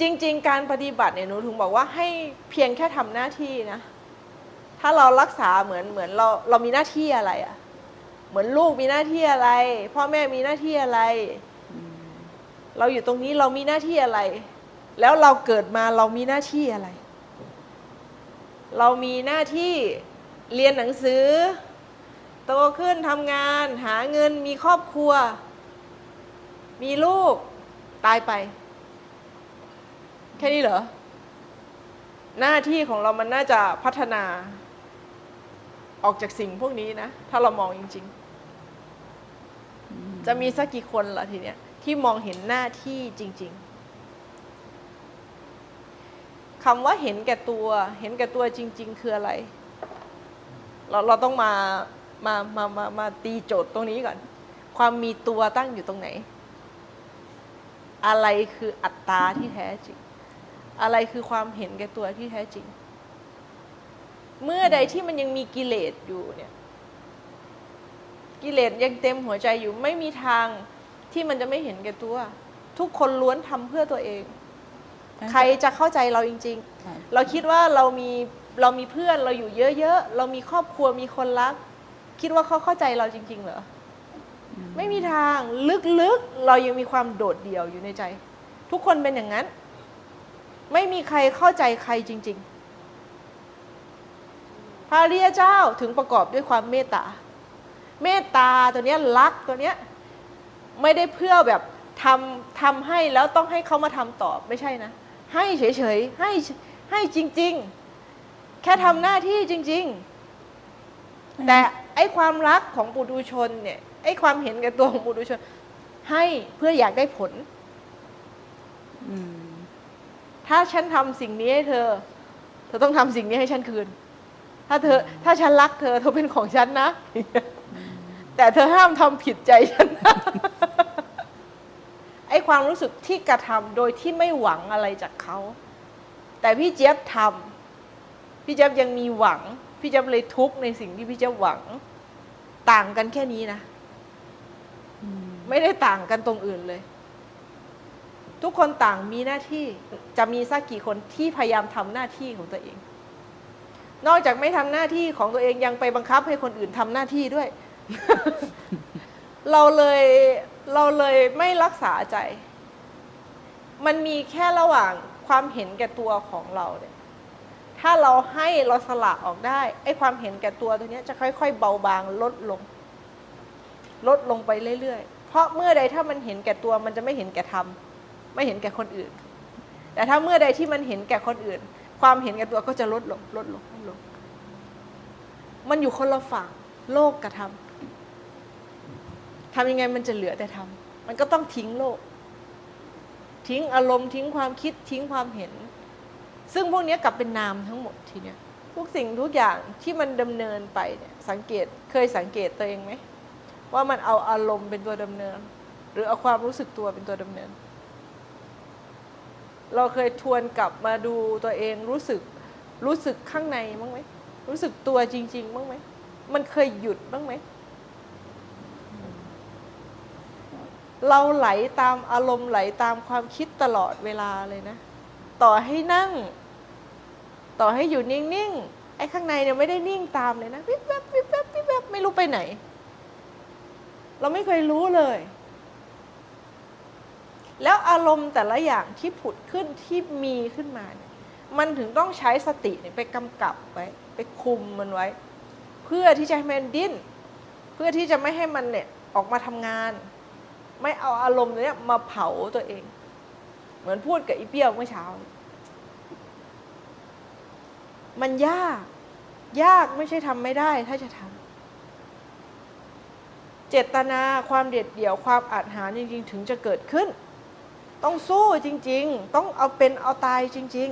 จริง ๆ การปฏิบัติเนี่ยหนูถึงบอกว่าให้เพียงแค่ทำหน้าที่นะ ถ้าเรารักษาเหมือนเหมือนเราเรามีหน้าที่อะไรอะเหมือนลูกมีหน้าที่อะไร พ่อแม่มีหน้าที่อะไร เราอยู่ตรงนี้เรามีหน้าที่อะไร แล้วเราเกิดมาเรามีหน้าที่อะไร เรามีหน้าที่เรียนหนังสือ โตขึ้นทำงาน หาเงินมีครอบครัว มีลูกตายไป แค่นี้เหรอ หน้าที่ของเรามันน่าจะพัฒนา ออกจากสิ่งพวกนี้นะ ถ้าเรามองจริง ๆ จะมีสักกี่คนล่ะทีเนี้ย ที่มองเห็นหน้าที่จริง ๆคำว่าเห็นแก่ตัว เห็นแก่ตัวจริง ๆ คืออะไร เราเราต้องมามามามามาตีโจทย์ตรงนี้ก่อน ความมีตัวตั้งอยู่ตรงไหน อะไรคืออัตตาที่แท้จริง อะไรคือความเห็นแก่ตัวที่แท้จริง เมื่อใดที่มันยังมีกิเลสอยู่เนี่ย กิเลสยังเต็มหัวใจอยู่ไม่มีทางที่มันจะไม่เห็นแก่ตัว ทุกคนล้วนทำเพื่อตัวเอง ใครจะเข้าใจเราจริง ๆ เราคิดว่าเรามีเรามีเพื่อนเราอยู่เยอะๆ เรามีครอบครัวมีคนรัก คิดว่าเขาเข้าใจเราจริง ๆ เหรอ ไม่มีทางลึกๆ เรายังมีความโดดเดี่ยวอยู่ในใจ ทุกคนเป็นอย่างนั้น ไม่มีใครเข้าใจใครจริง ๆ พระริยเจ้าถึงประกอบด้วยความเมตตา เมตตาตัวเนี้ยรักตัวเนี้ยไม่ได้เพื่อแบบทำทำให้แล้วต้องให้เขามาทำตอบไม่ใช่นะ ให้เฉยๆให้ให้จริง ๆ แค่ทำหน้าที่จริง ๆ แต่ไอ้ความรักของปุถุชนเนี่ยไอ้ความเห็นแก่ตัวของปุถุชน ให้เพื่ออยากได้ผล อืม ถ้าฉันทำสิ่งนี้ให้เธอ เธอต้องทำสิ่งนี้ให้ฉันคืน ถ้าเธอ ถ้าฉันรักเธอ เธอเป็นของฉันนะ แต่เธอห้ามทำผิดใจฉันนะไอ้ความรู้สึกที่กระทำโดยที่ไม่หวังอะไรจากเขา แต่พี่เจี๊ยบทำพี่เจี๊ยบยังมีหวัง พี่เจี๊ยบเลยทุกข์ในสิ่งที่พี่เจี๊ยบหวัง ต่างกันแค่นี้นะอืมไม่ได้ต่างกันตรงอื่นเลย ทุกคนต่างมีหน้าที่จะมีสักกี่คนที่พยายามทำหน้าที่ของตัวเอง นอกจากไม่ทำหน้าที่ของตัวเองยังไปบังคับให้คนอื่นทำหน้าที่ด้วย เราเลยเราเลยไม่รักษาใจ มันมีแค่ระหว่างความเห็นแก่ตัวของเราเนี่ย ถ้าเราให้เราสละออกได้ไอ้ความเห็นแก่ตัวตัวเนี้ยจะค่อย ๆ เบาบางลดลง ลดลงไปเรื่อยๆ เพราะเมื่อใดถ้ามันเห็นแก่ตัวมันจะไม่เห็นแก่ธรรม ไม่เห็นแก่คนอื่น แต่ถ้าเมื่อใดที่มันเห็นแก่คนอื่น ความเห็นแก่ตัวก็จะลดลงลดลงลดลง มันอยู่คนละฝั่งโลกกับธรรมทำยังไงมันจะเหลือแต่ธรรมมันก็ต้องทิ้งโลก ทิ้งอารมณ์ทิ้งความคิดทิ้งความเห็น ซึ่งพวกนี้กลับเป็นนามทั้งหมดทีเนี้ยทุกสิ่งทุกอย่างที่มันดำเนินไปเนี่ยสังเกตเคยสังเกตตัวเองไหม ว่ามันเอาอารมณ์เป็นตัวดำเนิน หรือเอาความรู้สึกตัวเป็นตัวดำเนิน เราเคยทวนกลับมาดูตัวเองรู้สึกรู้สึกข้างในบ้างไหมรู้สึกตัวจริงๆบ้างไหมมันเคยหยุดบ้างไหมเราไหลตามอารมณ์ไหลตามความคิดตลอดเวลาเลยนะ ต่อให้นั่ง ต่อให้อยู่นิ่งๆไอ้ข้างในเนี่ยไม่ได้นิ่งตามเลยนะวิบแวบวิบแวบวิบแวบไม่รู้ไปไหน เราไม่เคยรู้เลย แล้วอารมณ์แต่ละอย่างที่ผุดขึ้นที่มีขึ้นมาเนี่ยมันถึงต้องใช้สติไปกำกับไว้ไปคุมมันไว้ เพื่อที่จะให้มันดิ้น เพื่อที่จะไม่ให้มันเนี่ยออกมาทำงาน ไม่เอาอารมณ์เนี้ยมาเผาตัวเอง เหมือนพูดกับอีเปี้ยวเมื่อเช้า มันยาก ยากไม่ใช่ทำไม่ได้ถ้าจะทำเจตนาความเด็ดเดี่ยวความอาจหารจริง ๆ ถึงจะเกิดขึ้น ต้องสู้จริง ๆ ต้องเอาเป็นเอาตายจริง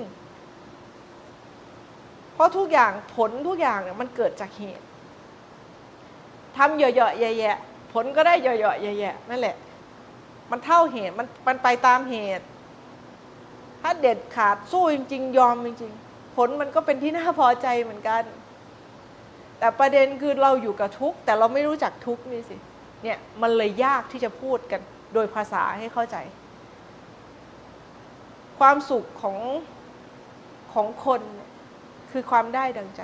ๆ เพราะทุกอย่างผลทุกอย่างเนี่ยมันเกิดจากเหตุทำเหยาะๆแย่ๆผลก็ได้เหยาะๆแย่ๆนั่นแหละ มันเท่าเหตุมันมันไปตามเหตุ ถ้าเด็ดขาดสู้จริง ๆ ยอมจริง ๆ ผลมันก็เป็นที่น่าพอใจเหมือนกัน แต่ประเด็นคือเราอยู่กับทุกข์แต่เราไม่รู้จักทุกข์นี่สิเนี่ยมันเลยยากที่จะพูดกันโดยภาษาให้เข้าใจ ความสุขของของคนคือความได้ดังใจ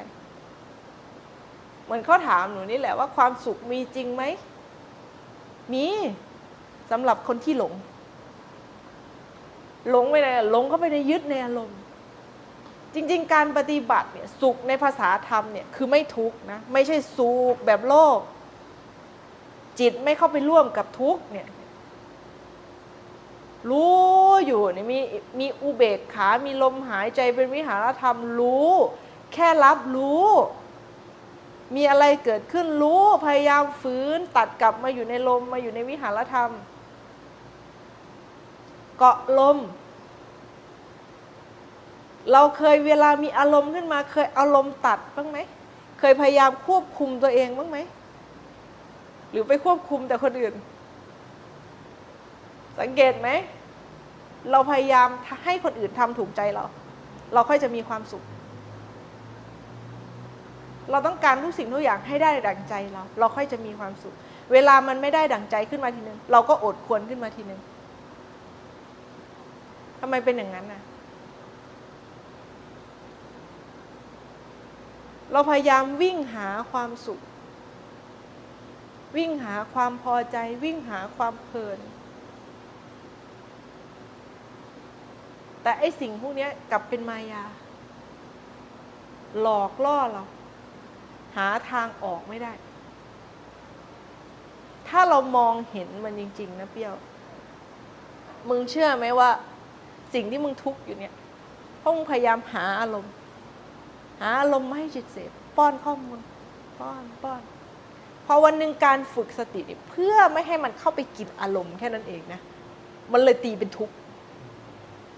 เหมือนเขาถามหนูนี่แหละว่าความสุขมีจริงไหม มีสำหรับคนที่หลง หลงไปในหลงเข้าไปในยึดในอารมณ์ จริง ๆ การปฏิบัติเนี่ยสุขในภาษาธรรมเนี่ยคือไม่ทุกข์นะ ไม่ใช่สุขแบบโลก จิตไม่เข้าไปร่วมกับทุกข์เนี่ย รู้อยู่เนี่ยมีมีอุเบกขา มีลมหายใจเป็นวิหารธรรมรู้ แค่รับรู้ มีอะไรเกิดขึ้นรู้พยายามฝืนตัดกลับมาอยู่ในลมมาอยู่ในวิหารธรรม เกาะลม เราเคยเวลามีอารมณ์ขึ้นมา เคยอารมณ์ตัดบ้างไหมเคยพยายามควบคุมตัวเองบ้างไหมหรือไปควบคุมแต่คนอื่น สังเกตไหม เราพยายามให้คนอื่นทำถูกใจเรา เราค่อยจะมีความสุข เราต้องการทุกสิ่งทุกอย่างให้ได้ดั่งใจเรา เราค่อยจะมีความสุข เวลามันไม่ได้ดั่งใจขึ้นมาทีนึง เราก็อดควรขึ้นมาทีนึงทำไมเป็นอย่างนั้นน่ะ เราพยายามวิ่งหาความสุข วิ่งหาความพอใจ วิ่งหาความเพลิน แต่ไอสิ่งพวกนี้กลับเป็นมายา หลอกล่อเรา หาทางออกไม่ได้ ถ้าเรามองเห็นมันจริง ๆ นะเปี้ยว มึงเชื่อไหมว่า สิ่งที่มึงทุกข์อยู่เนี่ยพราะมึงพยายามหาอารมณ์ หาอารมณ์มาให้จิตเสพป้อนข้อมูล ป้อนป้อนพอวันหนึ่งการฝึกสติเนี่ยเพื่อไม่ให้มันเข้าไปกินอารมณ์แค่นั้นเองนะ มันเลยตีเป็นทุกข์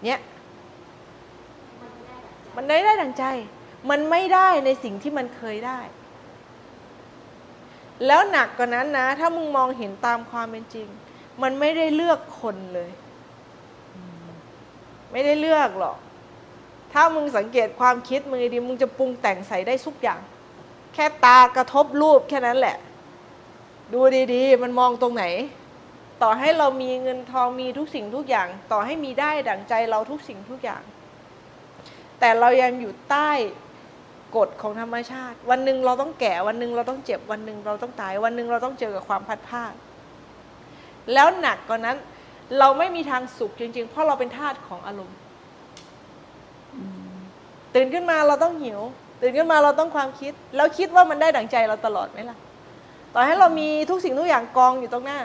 เนี่ย มันได้ได้ดังใจ มันไม่ได้ในสิ่งที่มันเคยได้ แล้วหนักกว่านั้นนะ ถ้ามึงมองเห็นตามความเป็นจริง มันไม่ได้เลือกคนเลย ไม่ได้เลือกหรอก ถ้ามึงสังเกตความคิดมึงดีมึงจะปรุงแต่งใส่ได้ทุกอย่าง แค่ตากระทบรูปแค่นั้นแหละ ดูดีๆ มันมองตรงไหนต่อให้เรามีเงินทองมีทุกสิ่งทุกอย่าง ต่อให้มีได้ดั่งใจเราทุกสิ่งทุกอย่าง แต่เรายังอยู่ใต้กฎของธรรมชาติ วันหนึ่งเราต้องแก่วันหนึ่งเราต้องเจ็บวันหนึ่งเราต้องตายวันหนึ่งเราต้องเจอกับความพัดพาดแล้วหนักกว่านั้น เราไม่มีทางสุขจริง ๆ เพราะเราเป็นทาสของอารมณ์ตื่นขึ้นมาเราต้องหิว ตื่นขึ้นมาเราต้องความคิด แล้วคิดว่ามันได้ดั่งใจเราตลอดไหมล่ะ ต่อให้เรามีทุกสิ่งทุกอย่างกองอยู่ตรงหน้า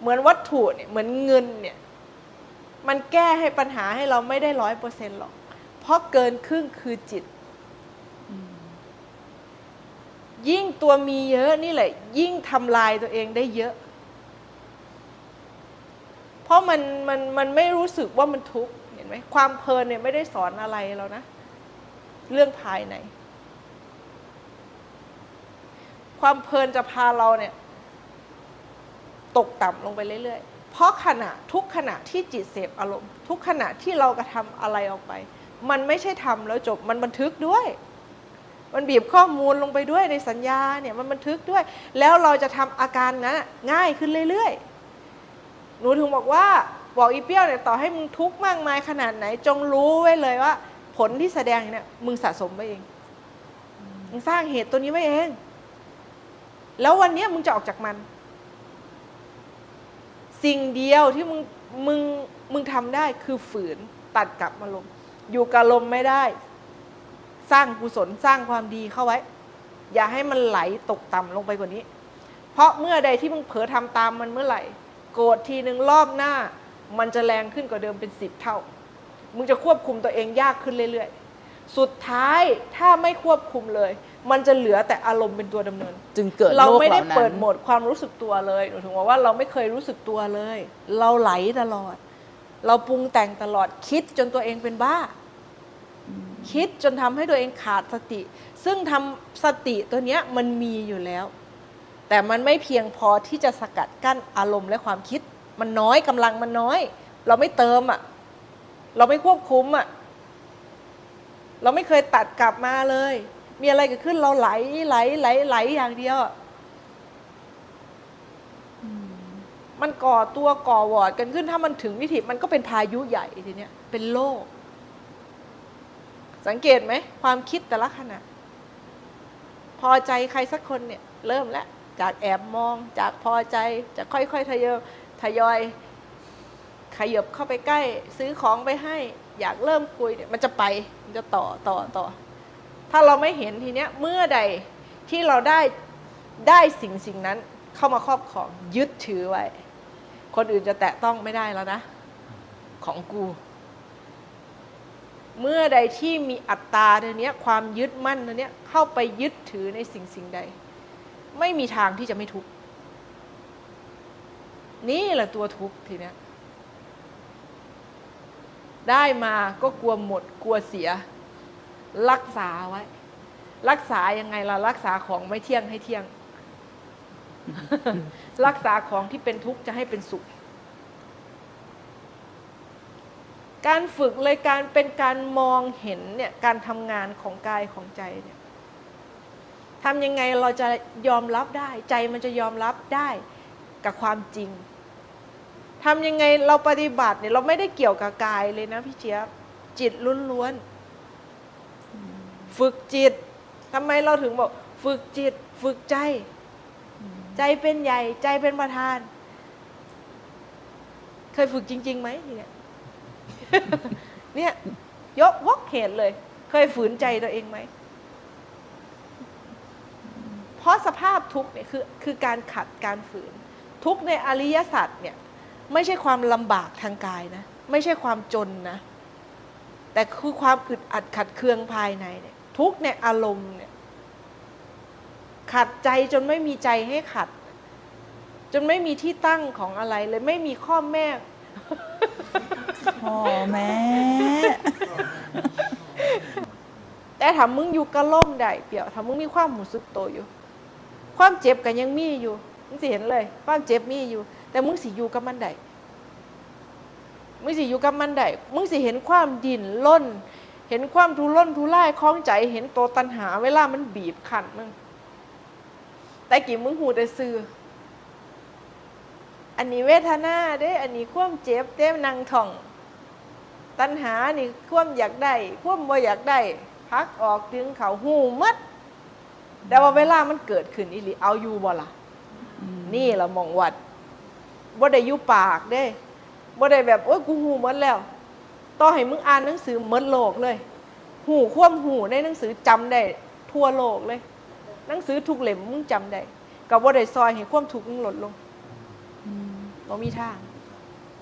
เหมือนวัตถุเนี่ยเหมือนเงินเนี่ย มันแก้ให้ปัญหาให้เราไม่ได้ร้อยเปอร์เซ็นต์หรอก เพราะเกินครึ่งคือจิต ยิ่งตัวมีเยอะนี่แหละ ยิ่งทำลายตัวเองได้เยอะ เพราะมันมันมันไม่รู้สึกว่ามันทุกข์เห็นไหมความเพลินเนี่ยไม่ได้สอนอะไรเรานะ เรื่องภายใน ความเพลินจะพาเราเนี่ย ตกต่ำลงไปเรื่อยๆเพราะขณะทุกขณะที่จิตเสพอารมณ์ ทุกขณะที่เรากระทำอะไรออกไป มันไม่ใช่ทำแล้วจบมันบันทึกด้วย มันบีบข้อมูลลงไปด้วยในสัญญาเนี่ยมันบันทึกด้วย แล้วเราจะทำอาการนั้นง่ายขึ้นเรื่อยๆหนูถึงบอกว่าบอกอีเปี้ยวเนี่ยต่อให้มึงทุกข์มากมายขนาดไหน จงรู้ไว้เลยว่า ผลที่แสดงเนี่ยมึงสะสมไว้เองมึงสร้างเหตุตัวนี้ไว้เอง แล้ววันนี้มึงจะออกจากมัน สิ่งเดียวที่มึงมึงมึงทำได้คือฝืนตัดกลับมาลม อยู่กับลมไม่ได้ สร้างกุศลสร้างความดีเข้าไว้ อย่าให้มันไหลตกต่ำลงไปกว่านี้ เพราะเมื่อใดที่มึงเผลอทำตามมันเมื่อไหร่ โกรธทีหนึ่งรอบหน้า มันจะแรงขึ้นกว่าเดิมเป็นสิบเท่า มึงจะควบคุมตัวเองยากขึ้นเรื่อยๆ สุดท้ายถ้าไม่ควบคุมเลย มันจะเหลือแต่อารมณ์เป็นตัวดำเนิน จึงเกิดเราโลกไม่เหได้ล่านั้นเปิดโหมดความรู้สึกตัวเลยหนูถึงบอกว่าเราไม่เคยรู้สึกตัวเลย เราไหลตลอด เราปรุงแต่งตลอดคิดจนตัวเองเป็นบ้า คิดจนทำให้ตัวเองขาดสติ ซึ่งทำสติตัวเนี้ยมันมีอยู่แล้ว แต่มันไม่เพียงพอที่จะสกัดกั้นอารมณ์และความคิด มันน้อยกำลังมันน้อย เราไม่เติมอะ เราไม่ควบคุมอะ เราไม่เคยตัดกลับมาเลย มีอะไรเกิดขึ้นเราไหลไหลไหลไหลอย่างเดียวอะ อื มันก่อตัวก่อวอร์ดกันขึ้น ถ้ามันถึงวิธีมันก็เป็นพายุใหญ่ทีเนี้ยเป็นโลก สังเกตไหมความคิดแต่ละขณะ พอใจใครสักคนเนี่ย เริ่มแล้วจากแอบมองจากพอใจจะค่อยๆทยอยทยอย ขยับเข้าไปใกล้ ซื้อของไปให้ อยากเริ่มคุยเนี่ยมันจะไปมันจะต่อต่อต่อ ถ้าเราไม่เห็นทีเนี้ยเมื่อใดที่เราได้ได้สิ่งสิ่งนั้นเข้ามาครอบครองยึดถือไว้ คนอื่นจะแตะต้องไม่ได้แล้วนะ ของกู เมื่อใดที่มีอัตตาตัวเนี้ย ความยึดมั่นตัวเนี้ย เข้าไปยึดถือในสิ่งสิ่งใด ไม่มีทางที่จะไม่ทุกข์นี่แหละตัวทุกข์ทีเนี้ยได้มาก็กลัวหมดกลัวเสีย รักษาไว้ รักษายังไงล่ะรักษาของไม่เที่ยงให้เที่ยง รักษาของที่เป็นทุกข์จะให้เป็นสุข การฝึกเลยการเป็นการมองเห็นเนี่ยการทำงานของกายของใจเนี่ยทำยังไงเราจะยอมรับได้ ใจมันจะยอมรับได้กับความจริงทำยังไงเราปฏิบัติเนี่ยเราไม่ได้เกี่ยวกับกายเลยนะพี่เจี๊ยบจิตล้วนๆฝึกจิตทำไมเราถึงบอก ฝึกจิต ฝึกใจ ใจเป็นใหญ่ ใจเป็นประธาน เคยฝึกจริงๆไหมเนี่ยเนี่ยยกวอกเหตุเลย เคยฝืนใจตัวเองไหม เพราะสภาพทุกเนี่ยคือคือการขัดการฝืน ทุกในอริยสัจเนี่ยไม่ใช่ความลำบากทางกายนะ ไม่ใช่ความจนนะ แต่คือความอึดอัดขัดเคืองภายในเนี่ยทุกในอารมณ์เนี่ย ขัดใจจนไม่มีใจให้ขัด จนไม่มีที่ตั้งของอะไรเลยไม่มีข้อแม่ พ่อแม่ แต่ถ้ามึงอยู่กระล่มได้เปรียวถ้ามึงมีความหมูสึกโตวอยู่ ความเจ็บกันยังมีอยู่มึงสิเห็นเลย ความเจ็บมีอยู่ แต่มึงสิอยู่กับมันได้มึงสิอยู่กับมันได้มึงสิเห็นความดิ่นล้น เห็นความทุรนทุรายคล้องใจ เห็นตัวตัณหา เวลามันบีบขันมึง แต่กี่มึงหูแต่ซื้อ อันนี้เวทนาเด้ อันนี้ความเจ็บเด้นางท่อง ตัณหานี่ความอยากได้ความบ่อยากได้ พักออกถึงเขาหูมัด แต่ว่าเวลามันเกิดขึ้นอีหลีเอาอยู่บ่ล่ะ นี่ละมองวัดบ่ได้อยู่ปากเด้บ่ได้แบบโอ้ยกูหูหมดแล้ว ต่อให้มึงอ่านหนังสือหมดโลกเลย หูความหูในหนังสือจำได้ทั่วโลกเลย หนังสือทุกเล่มมึงจำได้กับบ่าได้ซอยให้ความทุกข์มึงลดลงบ่มีทาง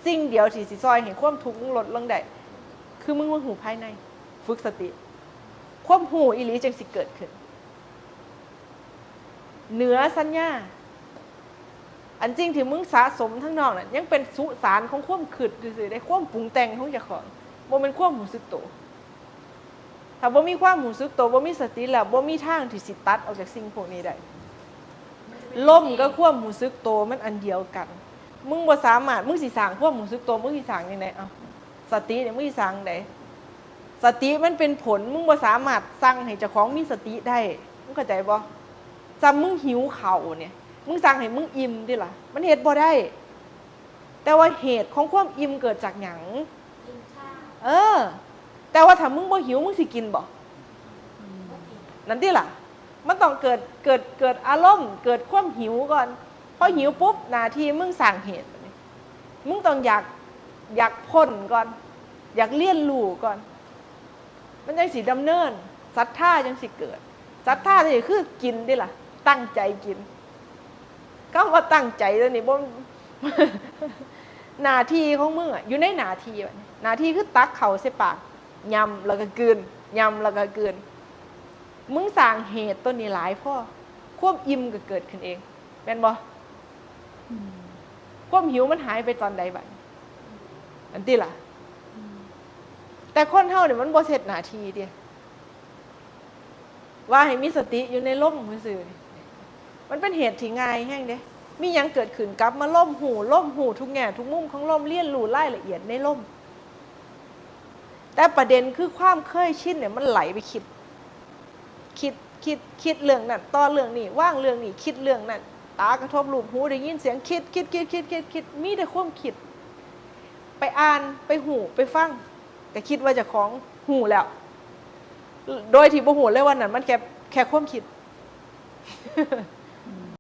สิ่งเดียวที่สิซอยให้ความทุกข์มึงลดลงได้คือมึงมาหูภายใน ฝึกสติ ความหูอีหลีจังสิเกิดขึ้น เหนือสัญญา อันจริงที่มึงสะสมทั้งนอกน่ะยังเป็นสุสานของความขืดซื่อได้ความปรุงแต่งของเจ้าของบ่เป็นความหูซึกโตว ถ้าบ่มีความหูซึกโตวบ่มีสติแล้วบ่มีทางที่สิตัดออกจากสิ่งพวกนี้ได้ล่มก็ความหูซึกโตวมันอันเดียวกัน มึงบ่สามารถมึงสิสร้างความหูซึกโตวมึงสิสร้างยังไงเอ้าสติเนี่ยมึงสิสร้างไดสติมันเป็นผลมึงบ่สามารถสั่งให้เจ้าของมีสติได้มึงเข้าใจบ่จำมึงหิวเข่าวเนี่ย มึงสั่งให้มึงอิ่มดิล่ะ มันเหตุบ่ได้ แต่ว่าเหตุของความอิ่มเกิดจากหยังเออ แต่ว่าถ้ามึงบ่หิวมึงสิกินบ่นั่นดิล่ะ มันต้องเกิดเกิดเกิดอารมณ์ เกิดความหิวก่อนพอหิวปุ๊บหนาทีมึงสั่งเหตุบัดนี้มึงต้องอยากอยากพ้นก่อน อยากเลี่ยนรู้ก่อน มันจังสิดำเนินศรัทธาจังสิเกิดศรัทธานี่คือกินดิล่ะ ตั้งใจกิน ก็ว่าตั้งใจแล้วนี่บ่หนาทีของมึงอะอยู่ในหนาทีแบบนี้หนาทีคือตักเข่าใส่ปาก ยำแล้วก็กลืนยำแล้วก็กลืนมึงสั่งเหตุตัวนี้หลายพ่อควบอิ่มก็เกิดขึ้นเองแม่นบ่ควบหิวมันหายไปตอนใดบัดอันที่ล่ะ แต่คนเฮาเนี่ยมันบ่เสร็จหนาทีเดียว่าให้มีสติอยู่ในล่มซื่อๆนี่มันเป็นเหตุที่ง่ายแห้งเด้มีหยังเกิดขึ้นกลับมาล่มหูล่มหูทุกแง่ทุกมุมของล่มเลี่ยนรู้รายละเอียดในล่ม แต่ประเด็นคือความเคยชินเนี่ยมันไหลไปคิด คิดคิดคิดเรื่องนั้นต่อเรื่องนี้ว่างเรื่องนี้คิดเรื่องนั้นตากระทบรูปหูได้ยินเสียงคิดคิดคิดคิดคิดคิดมีแต่ความคิด ไปอ่านไปหูไปฟังก็คิดว่าจะของหูแล้ว โดยที่บ่หูเลยวันนั้นมันแค่แค่ความคิด